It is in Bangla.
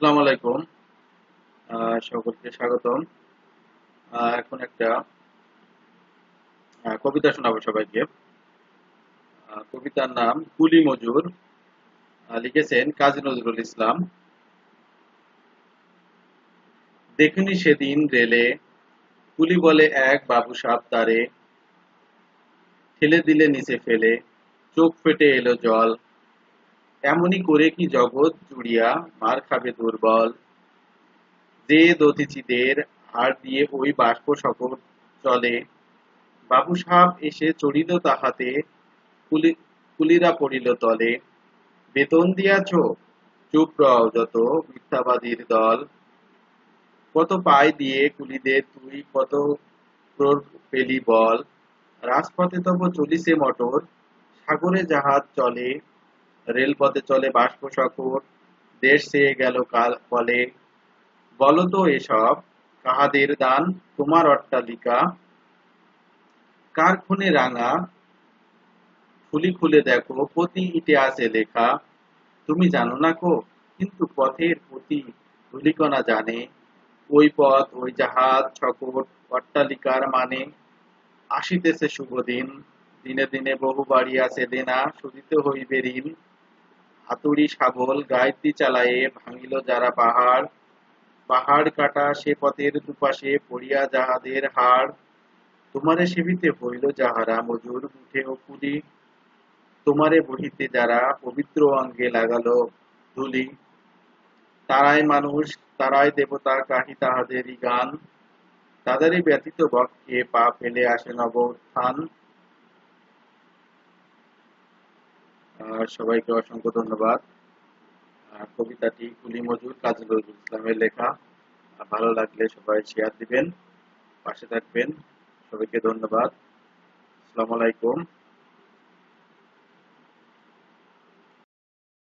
আসসালামু আলাইকুম। সকলকে স্বাগতম। এখন একটা কবিতা শোনাবো সবাইকে। কবিতার নাম কুলি মজুর। লিখেছেন কাজী নজরুল ইসলাম। দেখিনি সেদিন রেলে কুলি বলে এক বাবু সাপ তারে। ঠেলে দিলে নিচে ফেলে, চোখ ফেটে এলো জল। এমনি করে কি জগৎ জুড়িয়া মার খাবে দুর্বল। যে দতিচিদের হাড় দিয়ে ওই বাষ্প সকল চলে। বাবু সাহেব এসে চড়িল তাহাতে কুলিরা পড়িল তলে। বেতন দিয়াছ? চুপ রও যত মিথ্যাবাদীর দল। কত পায় দিয়ে কুলিদের তুই, কত পেলি বল। রাজপথে তব চলিছে মটর, সাগরে জাহাজ চলে। রেলপথে চলে বাষ্প সকর দেশ চেয়ে গেল কাল কলে বলো তো এসব, কাহাদের দান, তোমার অট্টালিকা? কার খুনে রাঙা? খুলি খুলে দেখো, প্রতি ইটে আছে লেখা। তুমি জানো না কো, কিন্তু পথের প্রতি ধুলিকণা জানে। ওই পথ, ওই জাহাজ সকট অট্টালিকার মানে। আসিতেছে শুভ দিন, দিনে দিনে বহু বাড়ি আছে দেনা শুধিতে হইবে ঋণ। হাতুড়ি শাবল গায়ত্রী চালায়ে ভাঙিল যারা পাহাড়। পাহাড় কাটা সে পথের দুপাশে পড়িয়া যাহাদের হাড়। তোমারে সেবিতে হইল যাহারা মজুর উঠে ও কুলি। তোমারে বহিতে যারা পবিত্র অঙ্গে লাগালো ধুলি। তারাই মানুষ, তারাই দেবতা কাহি তাহাদেরই গান। তাদেরই ব্যতীত বক্ষে পা ফেলে আসে নব উত্থান সবাইকে অসংখ্য ধন্যবাদ। কবিতাটি কুলি মজুর, কাজী নজরুল ইসলামের লেখা। ভালো লাগলে সবাই শেয়ার দিবেন, পাশে থাকবেন। সবাইকে ধন্যবাদ। আসসালামু আলাইকুম।